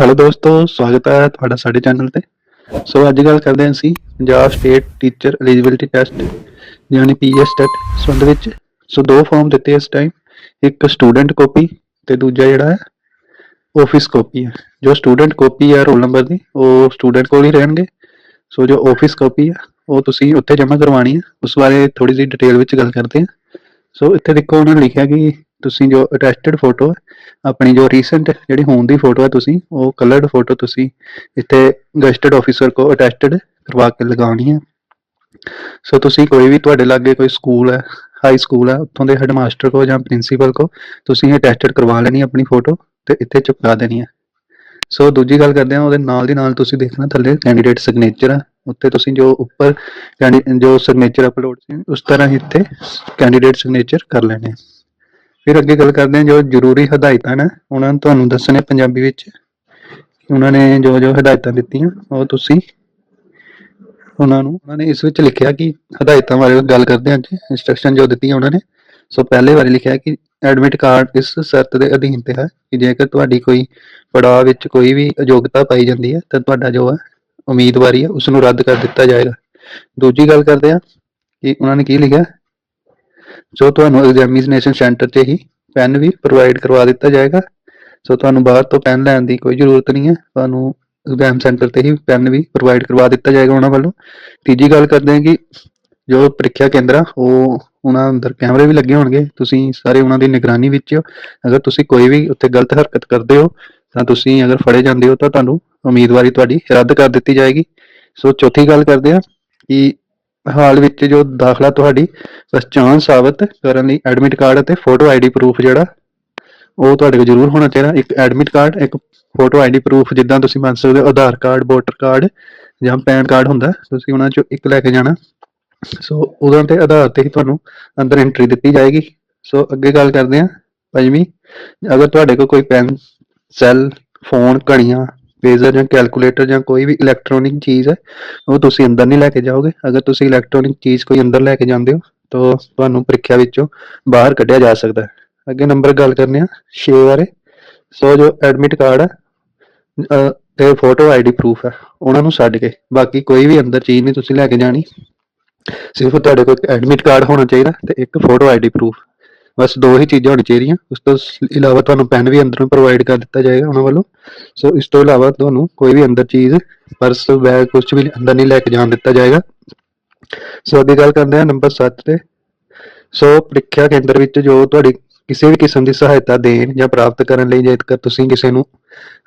Hello ਦੋਸਤੋ, ਸਵਾਗਤ ਹੈ ਤੁਹਾਡਾ ਸਾਡੇ ਚੈਨਲ ਤੇ। ਸੋ ਅੱਜ ਗੱਲ ਕਰਦੇ ਹਾਂ ਅਸੀਂ Punjab state teacher eligibility test ਯਾਨੀ ਪੀਐਸ ਟੈਟ ਸੰਬੰਧ ਵਿੱਚ। ਸੋ ਦੋ ਫਾਰਮ ਦਿੱਤੇ ਇਸ ਟਾਈਮ ਇੱਕ ਸਟੂਡੈਂਟ ਕਾਪੀ ਤੇ ਦੂਜਾ ਜਿਹੜਾ ਹੈ ਆਫਿਸ ਕਾਪੀ ਹੈ। ਜੋ ਸਟੂਡੈਂਟ ਕਾਪੀ ਹੈ ਰੋਲ ਨੰਬਰ ਦੀ, ਉਹ ਸਟੂਡੈਂਟ ਕੋਲ ਹੀ ਰਹਿਣਗੇ। ਸੋ ਜੋ ਆਫਿਸ ਕਾਪੀ ਹੈ, ਉਹ ਤੁਸੀਂ ਉੱਥੇ ਜਮ੍ਹਾਂ ਕਰਵਾਉਣੀ ਹੈ। ਉਸ ਬਾਰੇ ਥੋੜੀ ਜਿਹੀ ਡਿਟੇਲ ਵਿੱਚ ਗੱਲ ਕਰਦੇ ਹਾਂ। ਸੋ ਇੱਥੇ ਦੇਖੋ, ਉਹਨਾਂ ਨੇ ਲਿਖਿਆ ਕਿ ਤੁਸੀਂ ਜੋ ਅਟੈਸਟਡ ਫੋਟੋ ਆਪਣੀ ਜੋ ਰੀਸੈਂਟ ਜਿਹੜੀ ਹੋਣ ਦੀ ਫੋਟੋ ਹੈ ਤੁਸੀਂ, ਉਹ ਕਲਰਡ ਫੋਟੋ ਤੁਸੀਂ ਇੱਥੇ ਗਜ਼ਟਡ ਆਫੀਸਰ ਕੋ ਅਟੈਸਟਡ ਕਰਵਾ ਕੇ ਲਗਾਉਣੀ ਹੈ। ਸੋ ਤੁਸੀਂ ਕੋਈ ਵੀ ਤੁਹਾਡੇ ਲਾਗੇ ਕੋਈ ਸਕੂਲ ਹੈ ਹਾਈ ਸਕੂਲ ਹੈ, ਉੱਥੋਂ ਦੇ ਹੈਡਮਾਸਟਰ ਕੋ ਜਾਂ ਪ੍ਰਿੰਸੀਪਲ ਕੋ ਤੁਸੀਂ ਅਟੈਸਟਡ ਕਰਵਾ ਲੈਣੀ ਆਪਣੀ ਫੋਟੋ ਤੇ ਇੱਥੇ ਚਿਪਕਾ ਦੇਣੀ ਹੈ। ਸੋ ਦੂਜੀ ਗੱਲ ਕਰਦੇ ਹਾਂ, ਉਹਦੇ ਨਾਲ ਦੀ ਨਾਲ ਤੁਸੀਂ ਦੇਖਣਾ ਥੱਲੇ ਕੈਂਡੀਡੇਟ ਸਿਗਨੇਚਰ ਆ ਉੱਤੇ ਤੁਸੀਂ ਜੋ ਉੱਪਰ ਕੈਂਡੀ- ਜੋ ਸਿਗਨੇਚਰ ਅਪਲੋਡ ਸੀ, ਉਸ ਤਰ੍ਹਾਂ ਹੀ ਇੱਥੇ ਕੈਂਡੀਡੇਟ ਸਿਗਨੇਚਰ ਕਰ ਲੈਣੇ ਫਿਰ ਅੱਗੇ ਗੱਲ ਕਰਦੇ ਹਾਂ ਜੋ ਜ਼ਰੂਰੀ ਹਦਾਇਤਾਂ ਨੇ, ਉਹਨਾਂ ਨੂੰ ਤੁਹਾਨੂੰ ਦੱਸਣੇ ਪੰਜਾਬੀ ਵਿੱਚ। ਉਹਨਾਂ ਨੇ ਜੋ ਜੋ ਹਦਾਇਤਾਂ ਦਿੱਤੀਆਂ, ਉਹ ਤੁਸੀਂ ਉਹਨਾਂ ਨੂੰ, ਉਹਨਾਂ ਨੇ ਇਸ ਵਿੱਚ ਲਿਖਿਆ ਕਿ ਹਦਾਇਤਾਂ ਬਾਰੇ ਗੱਲ ਕਰਦੇ ਹਾਂ ਅੱਜ ਇੰਸਟਰਕਸ਼ਨ ਜੋ ਦਿੱਤੀਆਂ ਉਹਨਾਂ ਨੇ। ਸੋ ਪਹਿਲੇ ਬਾਰੇ ਲਿਖਿਆ ਕਿ ਐਡਮਿਟ ਕਾਰਡ ਇਸ ਸ਼ਰਤ ਦੇ ਅਧੀਨ ਤੇ ਹੈ, ਕਿ ਜੇਕਰ ਤੁਹਾਡੀ ਕੋਈ ਪੜਾਅ ਵਿੱਚ ਕੋਈ ਵੀ ਅਯੋਗਤਾ ਪਾਈ ਜਾਂਦੀ ਹੈ, ਤਾਂ ਤੁਹਾਡਾ ਜੋ ਹੈ, ਉਮੀਦਵਾਰੀ ਹੈ ਉਸ ਨੂੰ ਰੱਦ ਕਰ ਦਿੱਤਾ ਜਾਏਗਾ। ਦੂਜੀ ਗੱਲ ਕਰਦੇ ਹਾਂ ਕਿ ਉਹਨਾਂ ਨੇ ਕੀ ਲਿਖਿਆ? ਸੋ ਤੁਹਾਨੂੰ ਐਗਜ਼ਾਮੀਨੇਸ਼ਨ ਸੈਂਟਰ 'ਤੇ ਹੀ ਪੈਨ ਵੀ ਪ੍ਰੋਵਾਈਡ ਕਰਵਾ ਦਿੱਤਾ ਜਾਏਗਾ। ਸੋ ਤੁਹਾਨੂੰ ਬਾਹਰ ਤੋਂ ਪੈਨ ਲੈਣ ਦੀ ਕੋਈ ਜ਼ਰੂਰਤ ਨਹੀਂ ਹੈ। ਤੁਹਾਨੂੰ ਐਗਜ਼ਾਮ ਸੈਂਟਰ ਤੇ ਹੀ ਪੈਨ ਵੀ ਪ੍ਰੋਵਾਈਡ ਕਰਵਾ ਦਿੱਤਾ ਜਾਏਗਾ ਉਹਨਾਂ ਵੱਲੋਂ। ਤੀਜੀ ਗੱਲ ਕਰਦੇ ਹਾਂ ਕਿ ਜੋ ਪ੍ਰੀਖਿਆ ਕੇਂਦਰ ਆ, ਉਹ ਉਹਨਾਂ ਅੰਦਰ ਕੈਮਰੇ ਵੀ ਲੱਗੇ ਹੋਣਗੇ। ਤੁਸੀਂ ਸਾਰੇ ਉਹਨਾਂ ਦੀ ਨਿਗਰਾਨੀ ਵਿੱਚ ਹੋ। ਅਗਰ ਤੁਸੀਂ ਕੋਈ ਵੀ ਉੱਥੇ ਗਲਤ ਹਰਕਤ ਕਰਦੇ ਹੋ, ਤਾਂ ਤੁਸੀਂ ਅਗਰ ਫੜੇ ਜਾਂਦੇ ਹੋ, ਤਾਂ ਤੁਹਾਨੂੰ ਉਮੀਦਵਾਰੀ ਤੁਹਾਡੀ ਰੱਦ ਕਰ ਦਿੱਤੀ ਜਾਏਗੀ। ਸੋ ਚੌਥੀ ਗੱਲ ਕਰਦੇ ਹਾਂ ਕਿ ਹਾਲ ਵਿੱਚ ਜੋ ਦਾਖਲਾ ਤੁਹਾਡੀ ਪਛਾਣ ਸਾਬਤ ਕਰਨ ਲਈ ਐਡਮਿਟ ਕਾਰਡ ਅਤੇ ਫੋਟੋ ਆਈਡੀ ਪ੍ਰੂਫ ਜਿਹੜਾ, ਉਹ ਤੁਹਾਡੇ ਕੋਲ ਜ਼ਰੂਰ ਹੋਣਾ ਚਾਹੀਦਾ। ਇੱਕ ਐਡਮਿਟ ਕਾਰਡ ਇੱਕ ਫੋਟੋ ਆਈਡੀ ਪ੍ਰੂਫ ਜਿੱਦਾਂ ਤੁਸੀਂ ਮੰਨ ਸਕਦੇ ਹੋ, ਆਧਾਰ ਕਾਰਡ ਵੋਟਰ ਕਾਰਡ ਜਾਂ ਪੈਨ ਕਾਰਡ ਹੁੰਦਾ, ਤੁਸੀਂ ਉਹਨਾਂ ਚੋਂ ਇੱਕ ਲੈ ਕੇ ਜਾਣਾ। ਸੋ ਉਹਨਾਂ 'ਤੇ ਆਧਾਰ ਤੇ ਹੀ ਤੁਹਾਨੂੰ ਅੰਦਰ ਐਂਟਰੀ ਦਿੱਤੀ ਜਾਏਗੀ। ਸੋ ਅੱਗੇ ਗੱਲ ਕਰਦੇ ਹਾਂ। ਪੰਜਵੀਂ, ਅਗਰ ਤੁਹਾਡੇ ਕੋਲ ਕੋਈ ਪੈਨ ਸੈੱਲ ਫੋਨ ਘੜੀਆਂ ਪੇਜਰ ਜਾਂ ਕੈਲਕੂਲੇਟਰ ਜਾਂ ਕੋਈ ਵੀ ਇਲੈਕਟ੍ਰੋਨਿਕ ਚੀਜ਼ ਹੈ ਉਹ ਤੁਸੀਂ ਅੰਦਰ ਨਹੀਂ ਲੈ ਕੇ ਜਾਓਗੇ। ਅਗਰ ਤੁਸੀਂ ਇਲੈਕਟ੍ਰੋਨਿਕ ਚੀਜ਼ ਕੋਈ ਅੰਦਰ ਲੈ ਕੇ ਜਾਂਦੇ ਹੋ ਤਾਂ ਤੁਹਾਨੂੰ ਪ੍ਰੀਖਿਆ ਵਿੱਚੋਂ ਬਾਹਰ ਕੱਢਿਆ ਜਾ ਸਕਦਾ ਹੈ। ਅੱਗੇ ਨੰਬਰ ਗੱਲ ਕਰਨੇ ਆ 6 ਬਾਰੇ। ਸੋ ਜੋ ਐਡਮਿਟ ਕਾਰਡ ਹੈ ਅਹ, ਤੇ ਫੋਟੋ ਆਈਡੀ ਪ੍ਰੂਫ ਹੈ ਉਹਨਾਂ ਨੂੰ ਛੱਡ ਕੇ। ਬਾਕੀ ਕੋਈ ਵੀ ਅੰਦਰ ਚੀਜ਼ ਨਹੀਂ ਤੁਸੀਂ ਲੈ ਕੇ ਜਾਣੀ। ਸਿਰਫ ਤੁਹਾਡੇ ਕੋਲ ਐਡਮਿਟ ਕਾਰਡ ਹੋਣਾ ਚਾਹੀਦਾ ਤੇ ਇੱਕ ਫੋਟੋ ਆਈਡੀ ਪ੍ਰੂਫ ਬਸ ਦੋ ਹੀ ਚੀਜ਼ਾਂ ਹੋਣੀ ਚਾਹੀਦੀਆਂ। ਉਸ ਤੋਂ ਇਲਾਵਾ ਤੁਹਾਨੂੰ ਪੈਨ ਵੀ ਅੰਦਰੋਂ ਪ੍ਰੋਵਾਈਡ ਕਰ ਦਿੱਤਾ ਜਾਏਗਾ ਉਹਨਾਂ ਵੱਲੋਂ। ਸੋ ਇਸ ਤੋਂ ਇਲਾਵਾ ਤੁਹਾਨੂੰ ਕੋਈ ਵੀ ਅੰਦਰ ਚੀਜ਼ ਪਰਸ ਬੈਗ ਕੁਝ ਵੀ ਅੰਦਰ ਨਹੀਂ ਲੈ ਕੇ ਜਾਣ ਦਿੱਤਾ ਜਾਏਗਾ। ਸੋ ਅੱਗੇ ਗੱਲ ਕਰਦੇ ਹਾਂ ਨੰਬਰ 7 ਤੇ। ਸੋ ਪ੍ਰੀਖਿਆ ਕੇਂਦਰ ਵਿੱਚ ਜੋ ਤੁਹਾਡੀ ਕਿਸੇ ਵੀ ਕਿਸਮ ਦੀ ਸਹਾਇਤਾ ਦੇਣ ਜਾਂ ਪ੍ਰਾਪਤ ਕਰਨ ਲਈ ਜੇਕਰ ਤੁਸੀਂ ਕਿਸੇ ਨੂੰ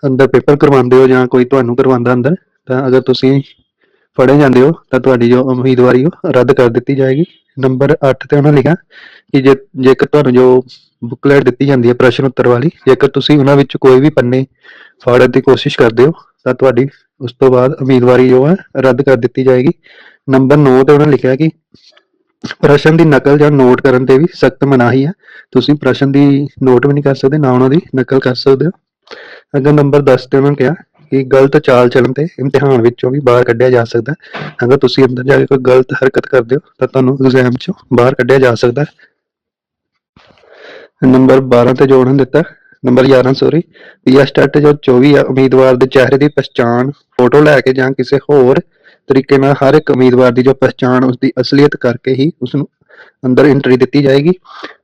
ਅੰਦਰ ਪੇਪਰ ਕਰਵਾਉਂਦੇ ਹੋ ਜਾਂ ਕੋਈ ਤੁਹਾਨੂੰ ਕਰਵਾਉਂਦਾ ਅੰਦਰ, ਤਾਂ ਅਗਰ ਤੁਸੀਂ ਫੜੇ ਜਾਂਦੇ ਹੋ, ਤਾਂ ਤੁਹਾਡੀ ਜੋ ਉਮੀਦਵਾਰੀ ਉਹ ਰੱਦ ਕਰ ਦਿੱਤੀ ਜਾਏਗੀ। ਨੰਬਰ 8 ਤੇ ਉਹਨਾਂ ਲਿਖਿਆ ਕਿ ਜੇ ਜੇਕਰ ਤੁਹਾਨੂੰ ਜੋ ਬੁੱਕਲੈਟ ਦਿੱਤੀ ਜਾਂਦੀ ਹੈ ਪ੍ਰਸ਼ਨ ਉੱਤਰ ਵਾਲੀ, ਜੇਕਰ ਤੁਸੀਂ ਉਹਨਾਂ ਵਿੱਚ ਕੋਈ ਵੀ ਪੰਨੇ ਫਾੜਨ ਦੀ ਕੋਸ਼ਿਸ਼ ਕਰਦੇ ਹੋ, ਤਾਂ ਤੁਹਾਡੀ ਉਸ ਤੋਂ ਬਾਅਦ ਉਮੀਦਵਾਰੀ ਜੋ ਹੈ ਰੱਦ ਕਰ ਦਿੱਤੀ ਜਾਏਗੀ। ਨੰਬਰ 9 ਤੇ ਉਹਨਾਂ ਲਿਖਿਆ ਕਿ ਪ੍ਰਸ਼ਨ ਦੀ ਨਕਲ ਜਾਂ ਨੋਟ ਕਰਨ ਤੇ ਵੀ ਸਖਤ ਮਨਾਹੀ ਹੈ। ਤੁਸੀਂ ਪ੍ਰਸ਼ਨ ਦੀ ਨੋਟ ਵੀ ਨਹੀਂ ਕਰ ਸਕਦੇ, ਨਾ ਉਹਨਾਂ ਦੀ ਨਕਲ ਕਰ ਸਕਦੇ ਹੋ। ਅਗਰ ਨੰਬਰ 10 ਤੇ ਉਹਨਾਂ ਨੇ ਕਿਹਾ ਕਿ ਗਲਤ ਚਾਲ ਚੱਲਣ ਤੇ ਇਮਤਿਹਾਨ ਵਿੱਚੋਂ ਵੀ ਬਾਹਰ ਕੱਢਿਆ ਜਾ ਸਕਦਾ ਅਗਰ ਤੁਸੀਂ ਅੰਦਰ ਜਾ ਕੇ ਕੋਈ ਗਲਤ ਹਰਕਤ ਕਰਦੇ ਹੋ, ਤਾਂ ਤੁਹਾਨੂੰ ਐਗਜ਼ਾਮ ਚੋਂ ਬਾਹਰ ਕੱਢਿਆ ਜਾ ਸਕਦਾ ਨੰਬਰ 12 ਤੇ ਜੋੜਨ ਦਿੱਤਾ ਨੰਬਰ 11 ਸੌਰੀ ਪੀਐਸ ਟੈਟ ਜੋ 24 ਹੈ ਉਮੀਦਵਾਰ ਦੇ ਚਿਹਰੇ ਦੀ ਪਛਾਣ, ਫੋਟੋ ਲੈ ਕੇ ਜਾਂ ਕਿਸੇ ਹੋਰ ਤਰੀਕੇ ਨਾਲ ਹਰ ਇੱਕ ਉਮੀਦਵਾਰ ਦੀ ਜੋ ਪਛਾਣ ਉਸ ਦੀ ਅਸਲੀਅਤ ਕਰਕੇ ਹੀ ਉਸ ਨੂੰ ਅੰਦਰ ਐਂਟਰੀ ਦਿੱਤੀ ਜਾਏਗੀ।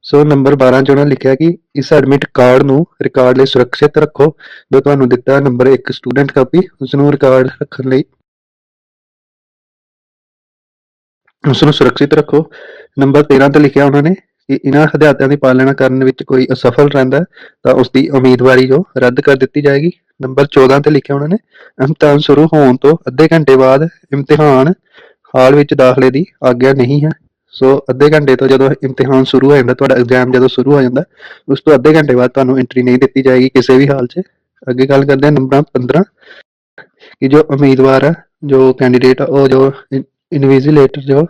ਸੋ ਨੰਬਰ 12 ਚ ਉਹਨਾਂ ਲਿਖਿਆ ਕਿ ਇਸ ਐਡਮਿਟ ਕਾਰਡ ਨੂੰ ਰਿਕਾਰਡ ਲਈ ਸੁਰੱਖਿਅਤ ਰੱਖੋ। ਜੋ ਤੁਹਾਨੂੰ ਦਿੱਤਾ ਨੰਬਰ 1 ਸਟੂਡੈਂਟ ਕਾਪੀ ਉਸ ਨੂੰ ਰਿਕਾਰਡ ਰੱਖਣ ਲਈ। ਉਸ ਨੂੰ ਸੁਰੱਖਿਅਤ ਰੱਖੋ। ਨੰਬਰ 13 ਤੇ ਲਿਖਿਆ ਉਹਨਾਂ ਨੇ ਕਿ ਇਹਨਾਂ ਹਦਾਇਤਾਂ ਦੀ ਪਾਲਣਾ ਕਰਨ ਵਿੱਚ ਕੋਈ ਅਸਫਲ ਰਹਿੰਦਾ, ਤਾਂ ਉਸ ਦੀ ਉਮੀਦਵਾਰੀ ਜੋ ਰੱਦ ਕਰ ਦਿੱਤੀ ਜਾਏਗੀ। ਨੰਬਰ 14 ਤੇ ਲਿਖਿਆ ਉਹਨਾਂ ਨੇ ਇਮਤਿਹਾਨ ਸ਼ੁਰੂ ਹੋਣ ਤੋਂ ਅੱਧੇ ਘੰਟੇ ਬਾਅਦ ਇਮਤਿਹਾਨ ਹਾਲ ਵਿੱਚ ਦਾਖਲੇ ਦੀ ਆਗਿਆ ਨਹੀਂ ਹੈ। ਸੋ ਅੱਧੇ ਘੰਟੇ ਤੋਂ ਜਦੋਂ ਇਮਤਿਹਾਨ ਸ਼ੁਰੂ ਹੋ ਜਾਂਦਾ, ਤੁਹਾਡਾ ਐਗਜ਼ਾਮ ਜਦੋਂ ਸ਼ੁਰੂ ਹੋ ਜਾਂਦਾ, ਉਸ ਤੋਂ ਅੱਧੇ ਘੰਟੇ ਬਾਅਦ ਤੁਹਾਨੂੰ ਐਂਟਰੀ ਨਹੀਂ ਦਿੱਤੀ ਜਾਏਗੀ ਕਿਸੇ ਵੀ ਹਾਲ 'ਚ। ਅੱਗੇ ਗੱਲ ਕਰਦੇ ਹਾਂ ਨੰਬਰ 15 ਕਿ ਜੋ ਉਮੀਦਵਾਰ ਹੈ ਜੋ ਕੈਂਡੀਡੇਟ ਉਹ ਜੋ ਇਨਵੀਜ਼ੀਲੇਟਰ ਜੋ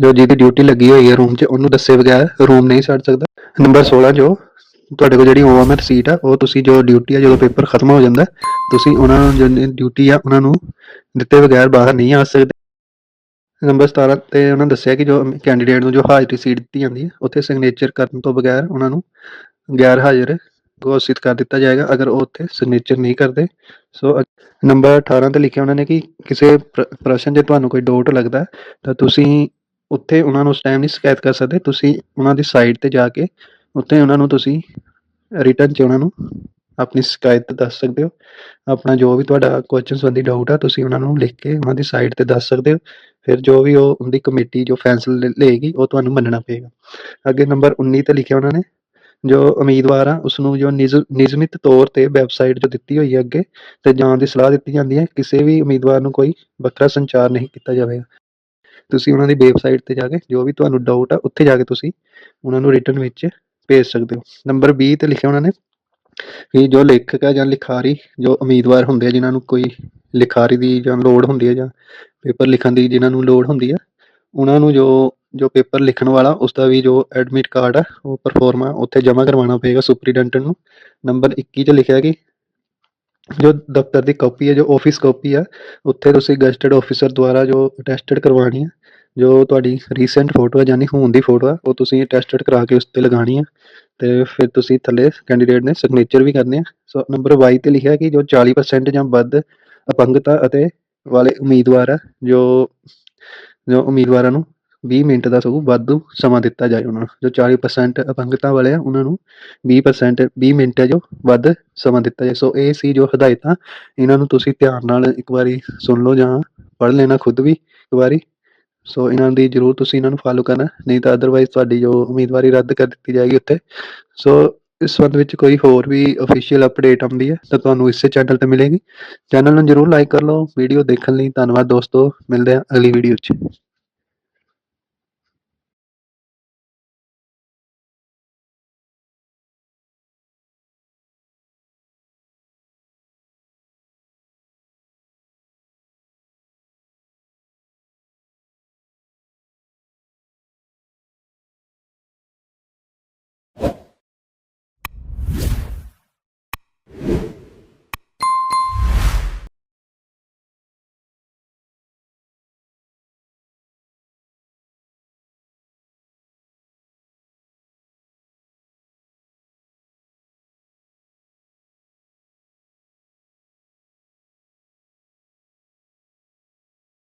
ਜੋ ਜਿਹਦੀ ਡਿਊਟੀ ਲੱਗੀ ਹੋਈ ਹੈ ਰੂਮ 'ਚ, ਉਹਨੂੰ ਦੱਸੇ ਬਗੈਰ ਰੂਮ ਨਹੀਂ ਛੱਡ ਸਕਦਾ। ਨੰਬਰ 16 ਜੋ, ਤੁਹਾਡੇ ਕੋਲ ਜਿਹੜੀ ਓਵਰਮੈਟ ਸੀਟ ਆ, ਉਹ ਤੁਸੀਂ ਜੋ ਡਿਊਟੀ ਆ, ਜਦੋਂ ਪੇਪਰ ਖਤਮ ਹੋ ਜਾਂਦਾ, ਤੁਸੀਂ ਉਹਨਾਂ ਨੂੰ, ਜੋ ਡਿਊਟੀ ਆ, ਉਹਨਾਂ ਨੂੰ ਦਿੱਤੇ ਬਗੈਰ ਬਾਹਰ ਨਹੀਂ ਆ ਸਕਦੇ। ਨੰਬਰ 17 ਤੇ ਉਹਨਾਂ ਦੱਸਿਆ ਕਿ ਜੋ ਕੈਂਡੀਡੇਟ ਨੂੰ ਜੋ ਹਾਜ਼ਰੀ ਸੀਟ ਦਿੱਤੀ ਜਾਂਦੀ ਹੈ, ਉੱਥੇ ਸਿਗਨੇਚਰ ਕਰਨ ਤੋਂ ਬਗੈਰ ਉਹਨਾਂ ਨੂੰ ਗੈਰ ਹਾਜ਼ਰ ਘੋਸ਼ਿਤ ਕਰ ਦਿੱਤਾ ਜਾਏਗਾ, ਅਗਰ ਉਹ ਉੱਥੇ ਸਿਗਨੇਚਰ ਨਹੀਂ ਕਰਦੇ। ਸੋ ਨੰਬਰ 18 ਤੇ ਲਿਖਿਆ ਉਹਨਾਂ ਨੇ ਕਿ ਕਿਸੇ ਪ੍ਰ- ਪ੍ਰਸ਼ਨ 'ਚ ਤੁਹਾਨੂੰ ਕੋਈ ਡਾਊਟ ਲੱਗਦਾ ਤਾਂ ਤੁਸੀਂ ਉੱਥੇ ਉਹਨਾਂ ਨੂੰ ਉਸ ਟਾਈਮ ਨਹੀਂ ਸ਼ਿਕਾਇਤ ਕਰ ਸਕਦੇ, ਤੁਸੀਂ ਉਹਨਾਂ ਦੀ ਸਾਈਟ ਤੇ ਜਾ ਕੇ ਉੱਥੇ ਉਹਨਾਂ ਨੂੰ ਤੁਸੀਂ ਰਿਟਰਨ 'ਚ ਉਹਨਾਂ ਨੂੰ ਆਪਣੀ ਸ਼ਿਕਾਇਤ ਦੱਸ ਸਕਦੇ ਹੋ। ਆਪਣਾ ਜੋ ਵੀ ਤੁਹਾਡਾ ਕੁਐਸਚਨ ਸੰਬੰਧੀ ਡਾਊਟ ਆ, ਤੁਸੀਂ ਉਹਨਾਂ ਨੂੰ ਲਿਖ ਕੇ ਉਹਨਾਂ ਦੀ ਸਾਈਟ ਤੇ ਦੱਸ ਸਕਦੇ ਹੋ। ਫਿਰ ਜੋ ਵੀ ਉਹ ਉਹਦੀ ਕਮੇਟੀ ਜੋ ਫੈਸਲਾ ਲਏਗੀ, ਉਹ ਤੁਹਾਨੂੰ ਮੰਨਣਾ ਪਏਗਾ। ਅੱਗੇ ਨੰਬਰ 19 ਤੇ ਲਿਖਿਆ ਉਹਨਾਂ ਨੇ, ਜੋ ਉਮੀਦਵਾਰ ਆ ਉਸ ਨੂੰ ਜੋ ਨਿਜ ਨਿਯਮਿਤ ਤੌਰ ਤੇ ਵੈਬਸਾਈਟ ਜੋ ਦਿੱਤੀ ਹੋਈ ਹੈ ਅੱਗੇ, ਤੇ ਜਾਣ ਦੀ ਸਲਾਹ ਦਿੱਤੀ ਜਾਂਦੀ ਹੈ, ਕਿਸੇ ਵੀ ਉਮੀਦਵਾਰ ਨੂੰ ਕੋਈ ਵੱਖਰਾ ਸੰਚਾਰ ਨਹੀਂ ਕੀਤਾ ਜਾਵੇਗਾ। ਤੁਸੀਂ ਉਹਨਾਂ ਦੀ ਵੈਬਸਾਈਟ ਤੇ ਜਾ ਕੇ, ਜੋ ਵੀ ਤੁਹਾਨੂੰ ਡਾਊਟ ਆ, ਉੱਥੇ ਜਾ ਕੇ ਤੁਸੀਂ ਉਹਨਾਂ ਨੂੰ ਰਿਟਰਨ ਵਿੱਚ ਭੇਜ ਸਕਦੇ ਹੋ। ਨੰਬਰ 20 ਤੇ ਲਿਖਿਆ ਉਹਨਾਂ ਨੇ ਕਿ ਜੋ ਲੇਖਕ ਹੈ ਜਾਂ ਲਿਖਾਰੀ, ਜੋ ਉਮੀਦਵਾਰ ਹੁੰਦੇ ਆ, ਜਿਨ੍ਹਾਂ ਨੂੰ ਕੋਈ ਲਿਖਾਰੀ ਦੀ ਜਾਂ ਲੋੜ ਹੁੰਦੀ ਹੈ ਜਾਂ ਪੇਪਰ ਲਿਖਣ ਦੀ ਜਿਨ੍ਹਾਂ ਨੂੰ ਲੋੜ ਹੁੰਦੀ ਆ, ਉਹਨਾਂ ਨੂੰ ਜੋ ਜੋ ਪੇਪਰ ਲਿਖਣ ਵਾਲਾ, ਉਸ ਦਾ ਵੀ ਜੋ ਐਡਮਿਟ ਕਾਰਡ ਆ, ਉਹ ਪਰਫਾਰਮਾ ਉੱਥੇ ਜਮ੍ਹਾਂ ਕਰਵਾਉਣਾ ਪਏਗਾ ਸੁਪਰੀਡੈਂਟੈਂਟ ਨੂੰ। ਨੰਬਰ 21 'ਚ ਲਿਖਿਆ ਕਿ ਜੋ ਦਫ਼ਤਰ ਦੀ ਕਾਪੀ ਹੈ ਜੋ ਆਫਿਸ ਕਾਪੀ ਆ, ਉੱਥੇ ਤੁਸੀਂ ਗਜ਼ਟਡ ਆਫੀਸਰ ਦੁਆਰਾ ਜੋ ਅਟੈਸਟਡ ਕਰਵਾਉਣੀ ਆ ਜੋ ਤੁਹਾਡੀ ਰੀਸੈਂਟ ਫੋਟੋ ਹੈ ਯਾਨੀ ਹੁਣ ਦੀ ਫੋਟੋ ਆ ਉਹ ਤੁਸੀਂ ਟੈਸਟਡ ਕਰਾ ਕੇ ਉਸ ਤੇ ਲਗਾਉਣੀ ਆ ਤੇ ਫਿਰ ਤੁਸੀਂ ਥੱਲੇ ਕੈਂਡੀਡੇਟ ਨੇ ਸਿਗਨੇਚਰ ਵੀ ਕਰਨੇ ਆ। ਸੋ ਨੰਬਰ 22 ਤੇ ਲਿਖਿਆ ਕਿ ਜੋ 40% ਜਾਂ ਵੱਧ ਅਪੰਗਤਾ ਅਤੇ ਵਾਲੇ ਉਮੀਦਵਾਰ ਆ ਜੋ ਜੋ ਉਮੀਦਵਾਰਾਂ ਨੂੰ 20 ਮਿੰਟ ਦਾ ਸਗੋਂ ਵਾਧੂ ਸਮਾਂ ਦਿੱਤਾ ਜਾਏ ਉਹਨਾਂ ਨੂੰ। ਜੋ 40% ਅਪੰਗਤਾ ਵਾਲੇ ਆ, ਉਹਨਾਂ ਨੂੰ 20% 20 ਮਿੰਟ ਜੋ ਵੱਧ ਸਮਾਂ ਦਿੱਤਾ ਜਾਏ। ਸੋ ਇਹ ਸੀ ਜੋ ਹਦਾਇਤਾਂ। ਇਹਨਾਂ ਨੂੰ ਤੁਸੀਂ ਧਿਆਨ ਨਾਲ ਇੱਕ ਵਾਰੀ ਸੁਣ ਲਓ ਜਾਂ ਪੜ੍ਹ ਲੈਣਾ ਖੁਦ ਵੀ ਇੱਕ ਵਾਰੀ। ਸੋ ਇਹਨਾਂ ਦੀ ਜ਼ਰੂਰ ਤੁਸੀਂ ਇਹਨਾਂ ਨੂੰ ਫਾਲੋ ਕਰਨਾ, ਨਹੀਂ ਤਾਂ ਅਦਰਵਾਈਜ਼ ਤੁਹਾਡੀ ਜੋ ਉਮੀਦਵਾਰੀ ਰੱਦ ਕਰ ਦਿੱਤੀ ਜਾਏਗੀ ਉੱਥੇ। ਸੋ ਇਸ ਸੰਬੰਧ ਵਿੱਚ ਕੋਈ ਹੋਰ ਵੀ ਅਫੀਸ਼ੀਅਲ ਅਪਡੇਟ ਆਉਂਦੀ ਹੈ, ਤਾਂ ਤੁਹਾਨੂੰ ਇਸੇ ਚੈਨਲ ਤੇ ਮਿਲੇਗੀ। ਚੈਨਲ ਨੂੰ ਜ਼ਰੂਰ ਲਾਈਕ ਕਰ ਲਓ ਵੀਡੀਓ ਦੇਖਣ ਲਈ। ਧੰਨਵਾਦ ਦੋਸਤੋ, ਮਿਲਦੇ ਹਾਂ ਅਗਲੀ ਵੀਡੀਓ 'ਚ।